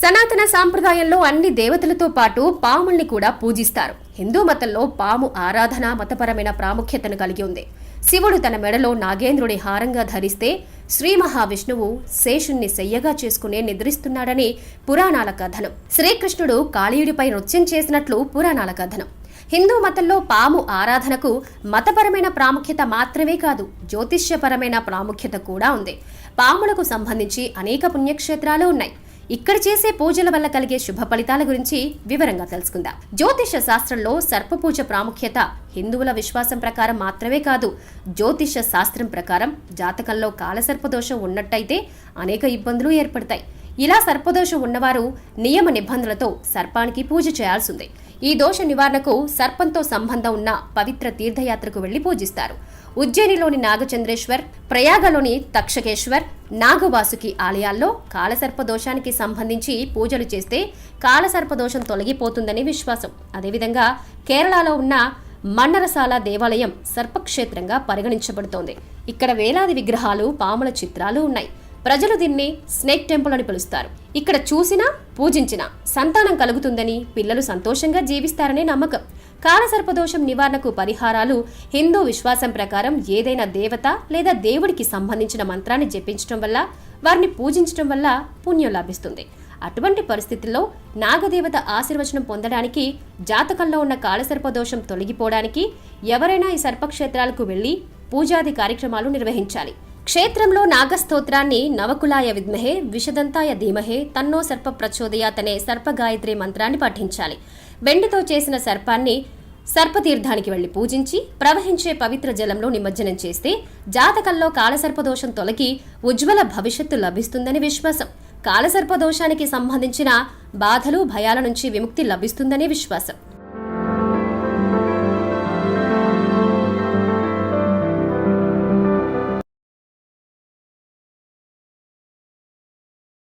సనాతన సాంప్రదాయంలో అన్ని దేవతలతో పాటు పాముల్ని కూడా పూజిస్తారు. హిందూ మతంలో పాము ఆరాధన మతపరమైన ప్రాముఖ్యతను కలిగి ఉంది. శివుడు తన మెడలో నాగేంద్రుడి హారంగా ధరిస్తే శ్రీ మహావిష్ణువు శేషుణ్ణి శయ్యగా చేసుకునే నిద్రిస్తున్నాడని పురాణాల కథనం. శ్రీకృష్ణుడు కాళీయుడిపై నృత్యం చేసినట్లు పురాణాల కథనం. హిందూ మతంలో పాము ఆరాధనకు మతపరమైన ప్రాముఖ్యత మాత్రమే కాదు జ్యోతిష్యపరమైన ప్రాముఖ్యత కూడా ఉంది. పాములకు సంబంధించి అనేక పుణ్యక్షేత్రాలు ఉన్నాయి. ఇక్కడ చేసే పూజల వల్ల కలిగే శుభ ఫలితాల గురించి వివరంగా తెలుసుకుందాం. జ్యోతిష శాస్త్రంలో సర్పపూజ ప్రాముఖ్యత హిందువుల విశ్వాసం ప్రకారం మాత్రమే కాదు జ్యోతిష శాస్త్రం ప్రకారం జాతకంలో కాలసర్పదోషం ఉన్నట్టయితే అనేక ఇబ్బందులు ఏర్పడతాయి. ఇలా సర్పదోషం ఉన్నవారు నియమ నిబంధనలతో సర్పానికి పూజ చేయాల్సిందే. ఈ దోష నివారణకు సర్పంతో సంబంధం ఉన్న పవిత్ర తీర్థయాత్రకు వెళ్ళి పూజిస్తారు. ఉజ్జయినిలోని నాగచంద్రేశ్వర్ ప్రయాగలోని తక్షకేశ్వర్ నాగవాసుకి ఆలయాల్లో కాలసర్ప దోషానికి సంబంధించి పూజలు చేస్తే కాలసర్పదోషం తొలగిపోతుందని విశ్వాసం. అదేవిధంగా కేరళలో ఉన్న మన్నరసాల దేవాలయం సర్పక్షేత్రంగా పరిగణించబడుతోంది. ఇక్కడ వేలాది విగ్రహాలు పాముల చిత్రాలు ఉన్నాయి. ప్రజలు దీన్ని స్నేక్ టెంపుల్ అని పిలుస్తారు. ఇక్కడ చూసినా పూజించినా సంతానం కలుగుతుందని పిల్లలు సంతోషంగా జీవిస్తారనే నమ్మకం. కాలసర్పదోషం నివారణకు పరిహారాలు హిందూ విశ్వాసం ప్రకారం ఏదైనా దేవత లేదా దేవుడికి సంబంధించిన మంత్రాన్ని జపించడం వల్ల వారిని పూజించడం వల్ల పుణ్యం లభిస్తుంది. అటువంటి పరిస్థితుల్లో నాగదేవత ఆశీర్వచనం పొందడానికి జాతకంలో ఉన్న కాలసర్పదోషం తొలగిపోవడానికి ఎవరైనా ఈ సర్పక్షేత్రాలకు వెళ్ళి పూజాది కార్యక్రమాలు నిర్వహించాలి. క్షేత్రంలో నాగస్తోత్రాన్ని నవకులాయ విద్మహే విషదంతాయ ధీమహే తన్నో సర్ప ప్రచోదయాత్ అనే సర్పగాయత్రి మంత్రాన్ని పఠించాలి వెండితో చేసిన సర్పాన్ని సర్పతీర్థానికి వెళ్ళి పూజించి ప్రవహించే పవిత్ర జలంలో నిమజ్జనం చేస్తే జాతకంలో కాలసర్పదోషం తొలగి ఉజ్వల భవిష్యత్తు లభిస్తుందని విశ్వాసం. కాలసర్పదోషానికి సంబంధించిన బాధలు భయాల నుంచి విముక్తి లభిస్తుందని విశ్వాసం.